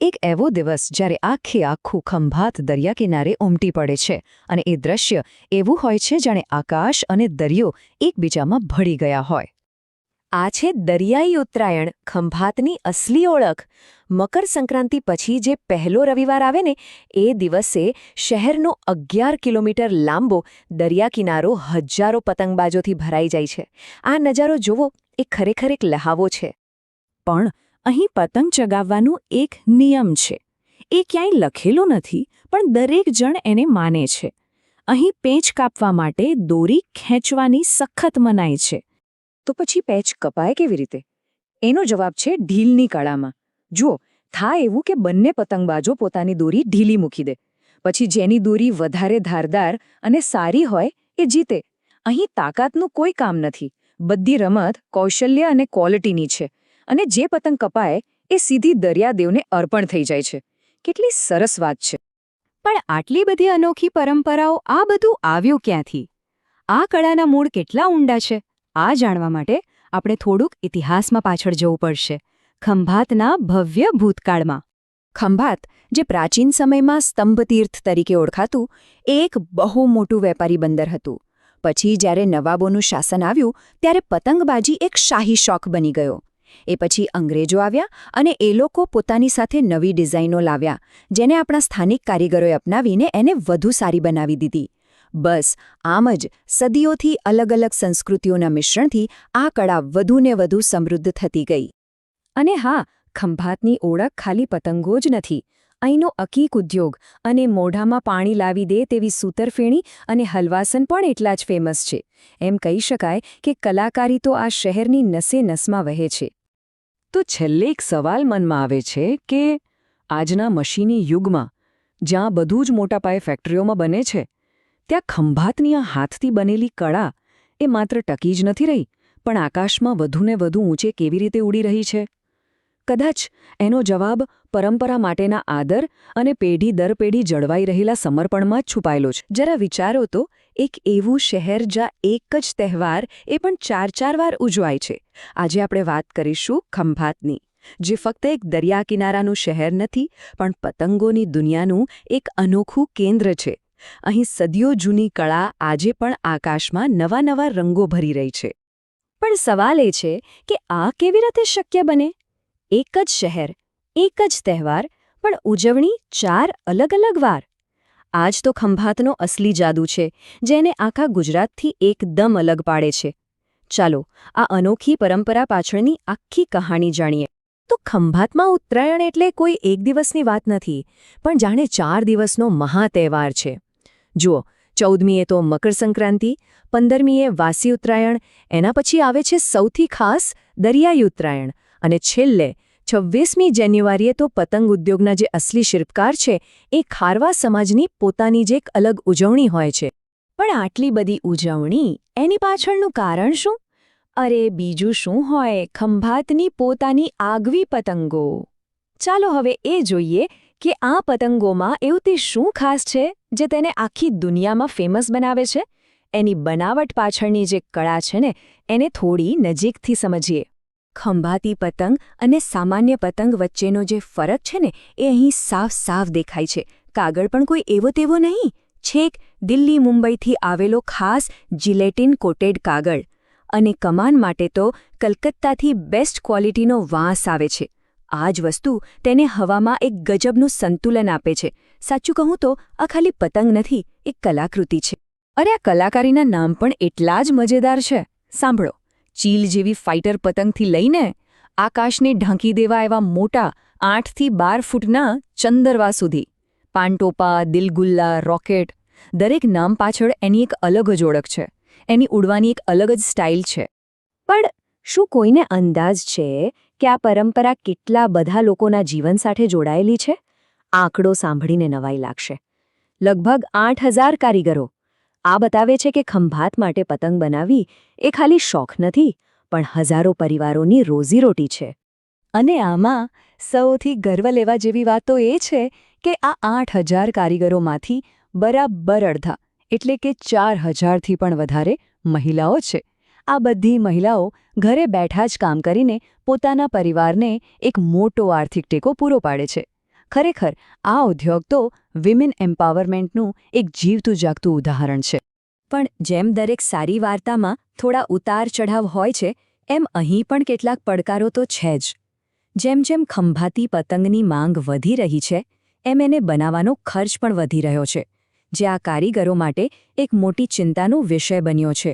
એક એવો દિવસ જ્યારે આખે આખું ખંભાત દરિયા કિનારે ઉમટી પડે છે અને એ દ્રશ્ય એવું હોય છે જાણે આકાશ અને દરિયો એકબીજામાં ભળી ગયા હોય. આ છે દરિયાઈ ઉત્તરાયણ, ખંભાતની અસલી ઓળખ. મકર સંક્રાંતિ પછી જે પહેલો રવિવાર આવે ને, એ દિવસે શહેરનો અગિયાર કિલોમીટર લાંબો દરિયા કિનારો હજારો પતંગબાજોથી ભરાઈ જાય છે. આ નજારો જોવો એ ખરેખર એક લહાવો છે. પણ અહીં પતંગ ચગાવવાનો એક નિયમ છે. એ ક્યાંય લખેલો નથી, પણ દરેક જણ એને માને છે. અહીં પેચ કાપવા માટે દોરી ખેંચવાની સખત મનાય છે. તો પછી પેચ કપાય કેવી રીતે? એનો જવાબ છે ઢીલની કળામાં. જુઓ થાય એવું કે બંને પતંગબાજો પોતાની દોરી ઢીલી મૂકી દે. પછી જેની દોરી વધારે ધારદાર અને સારી હોય એ જીતે. અહીં તાકાતનું કોઈ કામ નથી. બધી રમત કૌશલ્ય અને ક્વોલિટીની છે. અને જે પતંગ કપાય, એ સીધી દરિયાદેવને અર્પણ થઈ જાય છે. કેટલી સરસ વાત છે. પણ આટલી બધી અનોખી પરંપરાઓ આ બધું આવ્યું ક્યાંથી? આ કળાના મૂળ કેટલા ઊંડા છે? આ જાણવા માટે આપણે થોડુંક ઇતિહાસમાં પાછળ જવું પડશે. ખંભાતના ભવ્ય ભૂતકાળમાં. ખંભાત, જે પ્રાચીન સમયમાં સ્તંભતીર્થ તરીકે ઓળખાતું એ એક બહુ મોટું વેપારી બંદર હતું. પછી જ્યારે નવાબોનું શાસન આવ્યું, ત્યારે પતંગબાજી એક શાહી શોખ બની ગયો. એ પછી અંગ્રેજો આવ્યા અને એ લોકો પોતાની સાથે નવી ડિઝાઇનો લાવ્યા, જેને આપણા સ્થાનિક કારીગરોએ અપનાવીને એને વધુ સારી બનાવી દીધી. બસ, આમ જ સદીઓથી અલગ અલગ સંસ્કૃતિઓના મિશ્રણથી આ કળા વધુને વધુ સમૃદ્ધ થતી ગઈ. અને હા, ખંભાતની ઓળખ ખાલી પતંગો જ નથી. અહીંનો અકીક ઉદ્યોગ અને મોઢામાં પાણી લાવી દે તેવી સૂતરફેણી અને હલવાસન પણ એટલા જ ફેમસ છે. એમ કહી શકાય કે કલાકારી તો આ શહેરની નસે નસમાં વહે છે. તો છેલ્લે એક સવાલ મનમાં આવે છે કે આજના મશીની યુગમાં, જ્યાં બધું જ મોટા પાયે ફેક્ટરીઓમાં બને છે, ત્યાં ખંભાતની આ હાથથી બનેલી કળા એ માત્ર ટકી જ નથી રહી, પણ આકાશમાં વધુને વધુ ઊંચે કેવી રીતે ઉડી રહી છે? કદાચ એનો જવાબ પરંપરા માટેના આદર અને પેઢી દર પેઢી જળવાઈ રહેલા સમર્પણમાં જ છુપાયેલો છે. જરા વિચારો તો, એક એવું શહેર જ્યાં એક જ તહેવાર એ પણ ચાર ચાર વાર ઉજવાય છે. આજે આપણે વાત કરીશું ખંભાતની, જે ફક્ત એક દરિયા કિનારાનું શહેર નથી, પણ પતંગોની દુનિયાનું એક અનોખું કેન્દ્ર છે. અહીં સદીઓ જૂની કળા આજે પણ આકાશમાં નવા નવા રંગો ભરી રહી છે. પણ સવાલ એ છે કે આ કેવી રીતે શક્ય બને? એક જ શહેર, એક જ તહેવાર, પણ ઉજવણી ચાર અલગ અલગ વાર. આજ તો ખંભાતનો અસલી જાદુ છે, જેને આખા ગુજરાતથી એકદમ અલગ પાડે છે. ચાલો, આ અનોખી પરંપરા પાછળની આખી કહાણી જાણીએ. તો ખંભાતમાં ઉત્તરાયણ એટલે કોઈ એક દિવસની વાત નથી, પણ જાણે ચાર દિવસનો મહાતહેવાર છે. જુઓ, ચૌદમીએ તો મકરસંક્રાંતિ પંદરમીએ વાસી ઉત્તરાયણ, એના પછી આવે છે સૌથી ખાસ દરિયાઈ ઉત્તરાયણ. અને છેલ્લે, છવ્વીસમી જાન્યુઆરીએ તો પતંગ ઉદ્યોગના જે અસલી શિલ્પકાર છે, એ ખારવા સમાજની પોતાની જ એક અલગ ઉજવણી હોય છે. પણ આટલી બધી ઉજવણી, એની પાછળનું કારણ શું? અરે, બીજું શું હોય? ખંભાતની પોતાની આગવી પતંગો. ચાલો હવે એ જોઈએ કે આ પતંગોમાં એવું તે શું ખાસ છે, જે તેને આખી દુનિયામાં ફેમસ બનાવે છે? એની બનાવટ પાછળની જે કળા છે ને, એને થોડી નજીકથી સમજીએ. ખંભાતી પતંગ અને સામાન્ય પતંગ વચ્ચેનો જે ફરક છે ને, એ અહીં સાફ સાફ દેખાય છે. કાગળ પણ કોઈ એવો તેવો નહીં. છેક, દિલ્હી મુંબઈથી આવેલો ખાસ જિલેટિન કોટેડ કાગળ. અને કમાન માટે તો કલકત્તાથી બેસ્ટ ક્વોલિટીનો વાંસ આવે છે. આ જ વસ્તુ તેને હવામાં એક ગજબનું સંતુલન આપે છે. સાચું કહું તો, આ ખાલી પતંગ નથી એક કલાકૃતિ છે. અરે આ કલાકારીના નામ પણ એટલા જ મજેદાર છે. સાંભળો. ચીલ જેવી ફાઇટર પતંગથી લઈને આકાશને ઢાંકી દેવા એવા મોટા આઠથી બાર ફૂટના ચંદરવા સુધી. પાનટોપા, દિલગુલ્લા, રોકેટ, દરેક નામ પાછળ એની એક અલગ જ ઓળખ છે. એની ઉડવાની એક અલગ જ સ્ટાઇલ છે. પણ શું કોઈને અંદાજ છે કે આ પરંપરા કેટલા બધા લોકોના જીવન સાથે જોડાયેલી છે? આંકડો સાંભળીને નવાઈ લાગશે. લગભગ આઠ કારીગરો આ બતાવે છે કે ખંભાત માટે પતંગ બનાવવી એ ખાલી શોખ નથી, પણ હજારો પરિવારોની રોજીરોટી છે. અને આમાં સૌથી ગર્વ લેવા જેવી વાત તો એ છે કે આ આઠ હજાર કારીગરોમાંથી બરાબર અડધા, એટલે કે ચાર હજારથી પણ વધારે મહિલાઓ છે. આ બધી મહિલાઓ ઘરે બેઠા જ કામ કરીને પોતાના પરિવારને એક મોટો આર્થિક ટેકો પૂરો પાડે છે. ખરેખર આ ઉદ્યોગ તો વિમેન એમ્પાવરમેન્ટનું એક જીવતું જાગતું ઉદાહરણ છે. પણ જેમ દરેક સારી વાર્તામાં થોડા ઉતાર ચઢાવ હોય છે, એમ અહીં પણ કેટલાક પડકારો તો છે જ. જેમ જેમ ખંભાતી પતંગની માંગ વધી રહી છે, એમ એને બનાવવાનો ખર્ચ પણ વધી રહ્યો છે, જે આ કારીગરો માટે એક મોટી ચિંતાનો વિષય બન્યો છે.